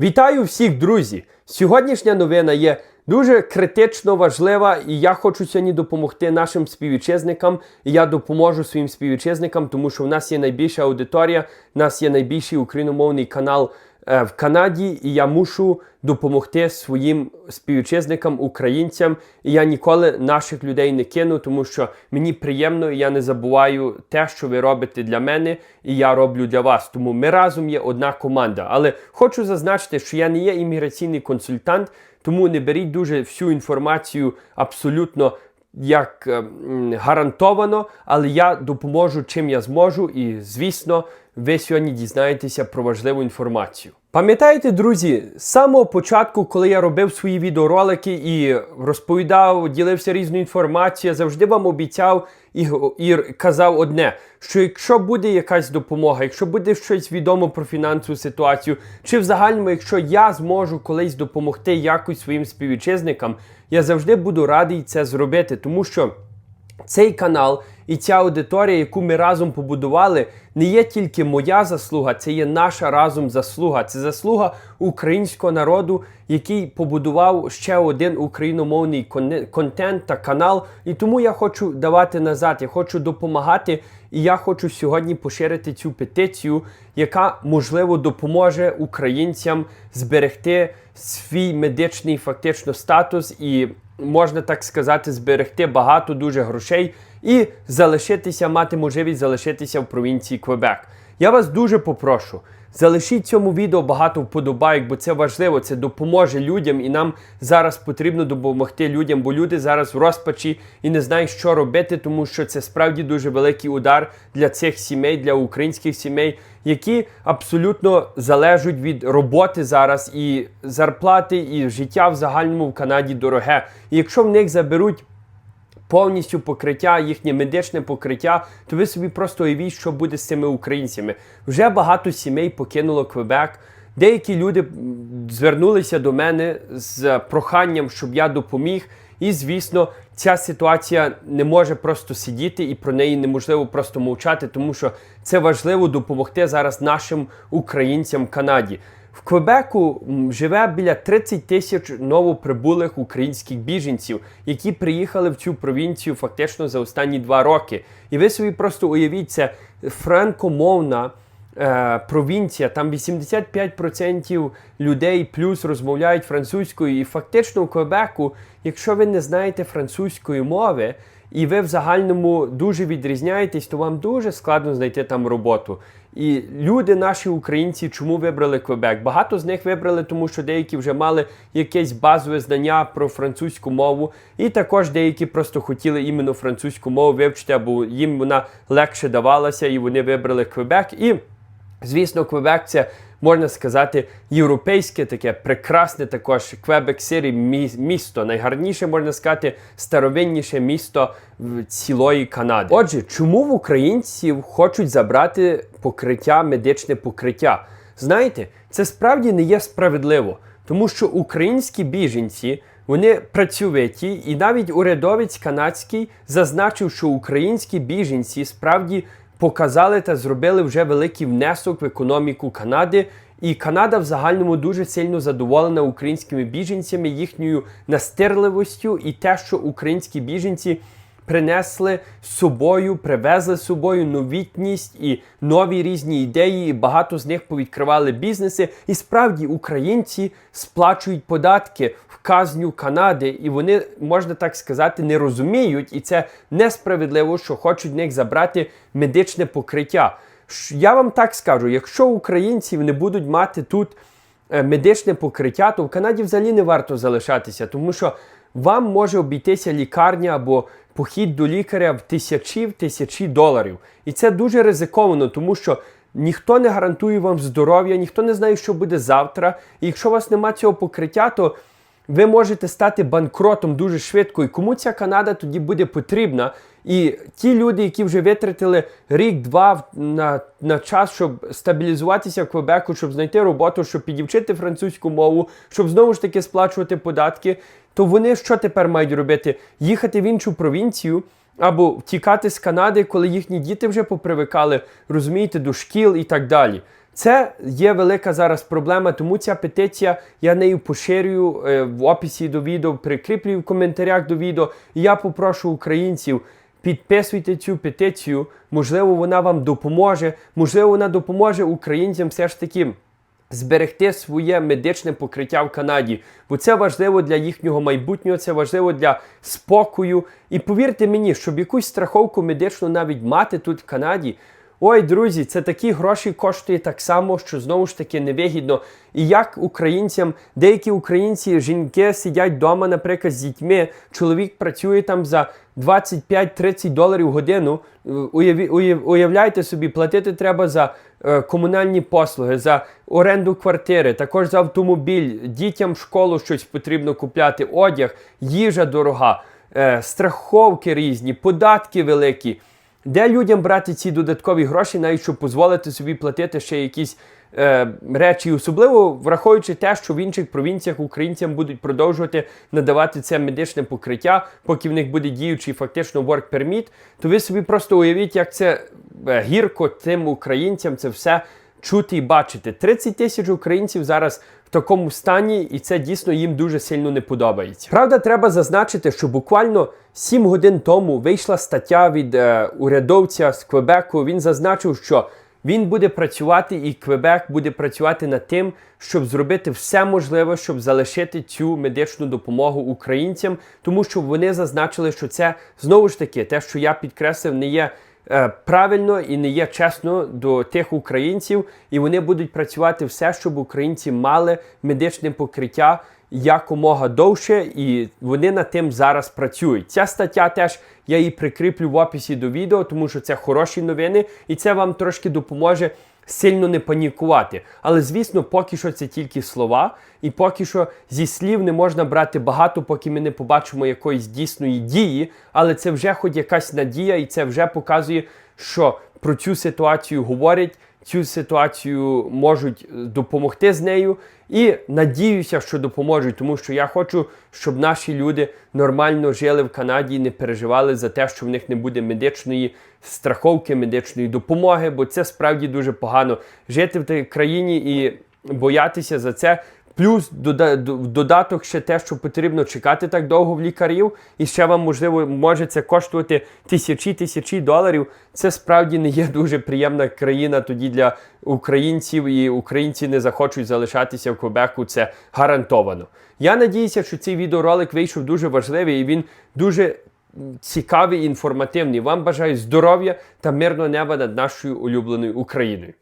Вітаю всіх, друзі! Сьогоднішня новина є дуже критично важлива, і я хочу сьогодні допомогти нашим співвітчизникам. І я допоможу своїм співвітчизникам, тому що в нас є найбільша аудиторія, в нас є найбільший україномовний канал в Канаді, і я мушу допомогти своїм співвітчизникам, українцям. І я ніколи наших людей не кину, тому що мені приємно, і я не забуваю те, що ви робите для мене, і я роблю для вас. Тому ми разом є одна команда. Але хочу зазначити, що я не є імміграційний консультант, тому не беріть дуже всю інформацію абсолютно як е, гарантовано, але я допоможу чим я зможу, і звісно, ви сьогодні дізнаєтеся про важливу інформацію. Пам'ятаєте, друзі, з самого початку, коли я робив свої відеоролики і розповідав, ділився різною інформацією, я завжди вам обіцяв і, і казав одне: що якщо буде якась допомога, якщо буде щось відомо про фінансову ситуацію, чи в загальному, якщо я зможу колись допомогти якось своїм співвітчизникам, я завжди буду радий це зробити, тому що. Цей канал і ця аудиторія, яку ми разом побудували, не є тільки моя заслуга, це є наша разом заслуга. Це заслуга українського народу, який побудував ще один україномовний контент та канал. І тому я хочу давати назад, я хочу допомагати. І я хочу сьогодні поширити цю петицію, яка можливо допоможе українцям зберегти свій медичний фактично статус і можна так сказати, зберегти багато дуже грошей і залишитися, мати можливість залишитися в провінції Квебек. Я вас дуже попрошу. Залишіть цьому відео багато вподобайок, бо це важливо, це допоможе людям, і нам зараз потрібно допомогти людям, бо люди зараз в розпачі і не знають, що робити, тому що це справді дуже великий удар для цих сімей, для українських сімей, які абсолютно залежать від роботи зараз, і зарплати, і життя в загальному в Канаді дороге. І якщо в них заберуть повністю покриття, їхнє медичне покриття, то ви собі просто уявіть, що буде з цими українцями. Вже багато сімей покинуло Квебек. Деякі люди звернулися до мене з проханням, щоб я допоміг. І, звісно, ця ситуація не може просто сидіти, і про неї неможливо просто мовчати, тому що це важливо допомогти зараз нашим українцям в Канаді. В Квебеку живе біля 30 тисяч новоприбулих українських біженців, які приїхали в цю провінцію фактично за останні два роки. І ви собі просто уявіть, це франкомовна е, провінція, там 85% людей плюс розмовляють французькою. І фактично в Квебеку, якщо ви не знаєте французької мови, і ви в загальному дуже відрізняєтесь, то вам дуже складно знайти там роботу. І люди, наші українці, чому вибрали Квебек? Багато з них вибрали, тому що деякі вже мали якесь базове знання про французьку мову, і також деякі просто хотіли іменно французьку мову вивчити, або їм вона легше давалася, і вони вибрали Квебек. І Звісно, Квебек це можна сказати європейське таке прекрасне також Квебек Сирі місто. Найгарніше можна сказати старовинніше місто в цілої Канади. Отже, чому в українців хочуть забрати покриття, медичне покриття? Знаєте, це справді не є справедливо, тому що українські біженці. Вони працьовиті, і навіть урядовець канадський зазначив, що українські біженці справді показали та зробили вже великий внесок в економіку Канади. І Канада в загальному дуже сильно задоволена українськими біженцями, їхньою настирливостю і те, що українські біженці принесли з собою, привезли з собою новітність і нові різні ідеї. І багато з них повідкривали бізнеси. І справді українці сплачують податки в казню Канади, і вони, можна так сказати, не розуміють, і це несправедливо, що хочуть в них забрати медичне покриття. Я вам так скажу: якщо українців не будуть мати тут е, медичне покриття, то в Канаді взагалі не варто залишатися, тому що вам може обійтися лікарня або похід до лікаря в тисячі в тисячі доларів. І це дуже ризиковано, тому що ніхто не гарантує вам здоров'я, ніхто не знає, що буде завтра. І якщо у вас немає цього покриття, то ви можете стати банкротом дуже швидко. І кому ця Канада тоді буде потрібна? І ті люди, які вже витратили рік-два на, на час, щоб стабілізуватися в Квебеку, щоб знайти роботу, щоб підівчити французьку мову, щоб знову ж таки сплачувати податки, то вони що тепер мають робити? Їхати в іншу провінцію або втікати з Канади, коли їхні діти вже попривикали, розумієте, до шкіл і так далі. Це є велика зараз проблема, тому ця петиція я нею поширюю е, в описі до відео, прикріплюю в коментарях до відео. І я попрошу українців. Підписуйте цю петицію, можливо, вона вам допоможе. Можливо, вона допоможе українцям все ж таки зберегти своє медичне покриття в Канаді, бо це важливо для їхнього майбутнього, це важливо для спокою. І повірте мені, щоб якусь страховку медичну навіть мати тут в Канаді. Ой, друзі, це такі гроші коштує так само, що знову ж таки невигідно. І як українцям, деякі українці, жінки сидять вдома, наприклад, з дітьми, чоловік працює там за 25-30 доларів годину. Е, уявляйте собі, платити треба за е, комунальні послуги, за оренду квартири, також за автомобіль, дітям школу щось потрібно купляти, одяг, їжа дорога, е, страховки різні, податки великі. Де людям брати ці додаткові гроші, навіть щоб дозволити собі платити ще якісь е, речі, особливо враховуючи те, що в інших провінціях українцям будуть продовжувати надавати це медичне покриття, поки в них буде діючий фактично work permit, то ви собі просто уявіть, як це е, гірко тим українцям це все чути і бачити. 30 тисяч українців зараз такому стані, і це дійсно їм дуже сильно не подобається. Правда, треба зазначити, що буквально 7 годин тому вийшла стаття від е, урядовця з Квебеку. Він зазначив, що він буде працювати, і Квебек буде працювати над тим, щоб зробити все можливе, щоб залишити цю медичну допомогу українцям, тому що вони зазначили, що це знову ж таки те, що я підкреслив, не є правильно і не є чесно до тих українців, і вони будуть працювати все, щоб українці мали медичне покриття якомога довше, і вони над тим зараз працюють. Ця стаття теж я її прикріплю в описі до відео, тому що це хороші новини, і це вам трошки допоможе. Сильно не панікувати. Але звісно, поки що це тільки слова, і поки що зі слів не можна брати багато, поки ми не побачимо якоїсь дійсної дії. Але це вже хоч якась надія, і це вже показує, що про цю ситуацію говорять, цю ситуацію можуть е, допомогти з нею. І надіюся, що допоможуть, тому що я хочу, щоб наші люди нормально жили в Канаді не переживали за те, що в них не буде медичної страховки, медичної допомоги, бо це справді дуже погано жити в такій країні і боятися за це. Плюс додаток ще те, що потрібно чекати так довго в лікарів, і ще вам можливо може це коштувати тисячі тисячі доларів. Це справді не є дуже приємна країна тоді для українців, і українці не захочуть залишатися в Квебеку. Це гарантовано. Я надіюся, що цей відеоролик вийшов дуже важливий і він дуже цікавий і інформативний. Вам бажаю здоров'я та мирного неба над нашою улюбленою Україною.